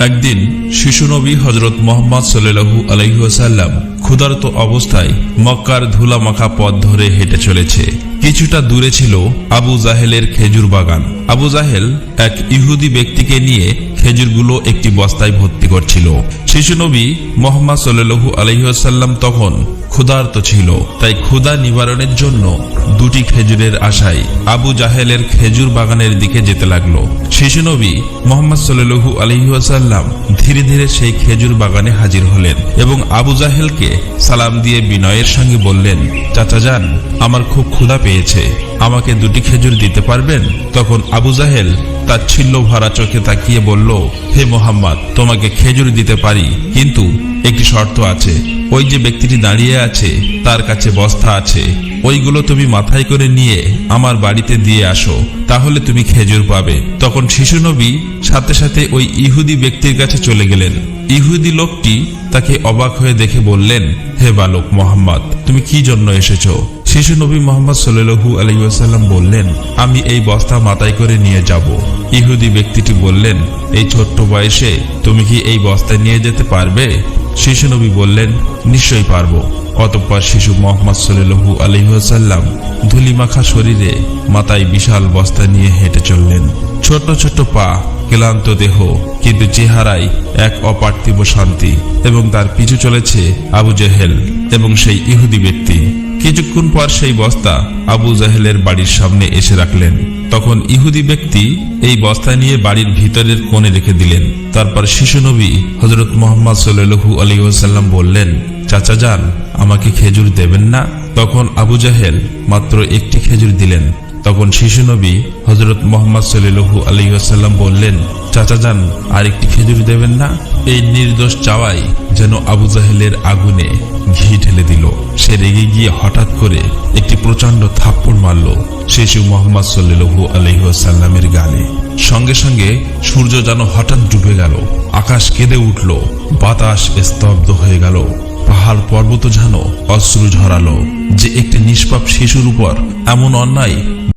একদিন শিশুনবী হজরত মোহাম্মদ সাল্লু আলহিহাসাল্লাম ক্ষুধার্ত অবস্থায় মক্কার ধুলা মাখা পথ ধরে হেঁটে চলেছে। কিছুটা দূরে ছিল আবু জাহেলের খেজুর বাগান। আবু জাহেল এক ইহুদি ব্যক্তিকে নিয়ে খেজুরগুলো একটি বস্তায় ভর্তি করছিল। শিশুনবী মোহাম্মদ সাল্লু আলহিহাসাল্লাম তখন ক্ষুধার্ত ছিল। তাই ক্ষুধা নিবারণের জন্য দুটি খেজুরের আশায় আবু জাহেলের খেজুর বাগানের দিকে যেতে লাগল। শিশুনবী মোহাম্মদ সাল্লু আলহিহাসাল্লাম ধীরে ধীরে সেই খেজুর বাগানে হাজির হলেন এবং আবু জাহেলকে সালাম দিয়ে বিনয়ের সঙ্গে বললেন, চাচা যান, আমার খুব ক্ষুধা পেয়েছে। আমাকে দুটি খেজুর দিতে পারবেন? তখন আবু জাহেল তাচ্ছিল্য ভরা চোখে তাকিয়ে বলল, হে মোহাম্মদ, তোমাকে খেজুর দিতে পারি, কিন্তু একটি শর্ত আছে। ওই যে ব্যক্তিটি দাঁড়িয়ে আছে, তার কাছে বস্তা আছে। ওইগুলো তুমি মাথায় করে নিয়ে আমার বাড়িতে দিয়ে আসো, তাহলে তুমি খেজুর পাবে। তখন শিশু নবী সাথে সাথে ওই ইহুদি ব্যক্তির কাছে চলে গেলেন। ইহুদি লোকটি তাকে অবাক হয়ে দেখে বললেন, হে বালক মোহাম্মদ, তুমি কি জন্য এসেছ? শিশু নবী মোহাম্মদ সাল্লু আলাইসাল্লাম বললেন, আমি এই বস্তা মাথায় করে নিয়ে যাব। ইহুদি ব্যক্তিটি বললেন, এই ছোট্ট বয়সে তুমি কি এই বস্তা নিয়ে যেতে পারবে? শিশু নবী বললেন, নিশ্চয়ই পারব। অতঃপর শিশু মোহাম্মদ সাল্লু আলহিহাসাল্লাম ধুলিমাখা শরীরে মাথায় বিশাল বস্তা নিয়ে হেঁটে চললেন। ছোট্ট ছোট পা, ক্লান্ত দেহ, কিন্তু চেহারায় এক অপার্থিব শান্তি, এবং তার পিছু চলেছে আবু জেহেল এবং সেই ইহুদি ব্যক্তি। কিছুক্ষণ পর সেই বস্তা আবু জাহেলের বাড়ির সামনে এসে রাখলেন। তখন ইহুদি ব্যক্তি এই বস্তা নিয়ে বাড়ির ভিতরের কোণে রেখে দিলেন। তারপর শিশু নবী হজরত মোহাম্মদ সাল্লু আলী ওসাল্লাম বললেন, চাচা যান, আমাকে খেজুর দেবেন না? তখন আবু জাহেল মাত্র একটি খেজুর দিলেন। তখন শিশু নবী হজরত মোহাম্মদ সাল্লু আলী ওসাল্লাম বললেন, চাচা যান, আরেকটি খেজুর দেবেন না? এই নির্দোষ চাওয়াই যেন আবু জাহেলের আগুনে ঘি ঢেলে দিল। সে রেগে গিয়ে হঠাৎ করে একটি প্রচণ্ড থাপ্পড় মারল শিশু মোহাম্মদ সাল্লু আলহিহাসাল্লামের গালে। সঙ্গে সঙ্গে সূর্য যেন হঠাৎ ডুবে গেল, আকাশ কেঁদে উঠল, বাতাস স্তব্ধ হয়ে গেল। পাহাড় পর্বত যেন অশ্রু ঝরালো। যে একটি নিষ্পাপ শিশুর উপর এমন অন্যায়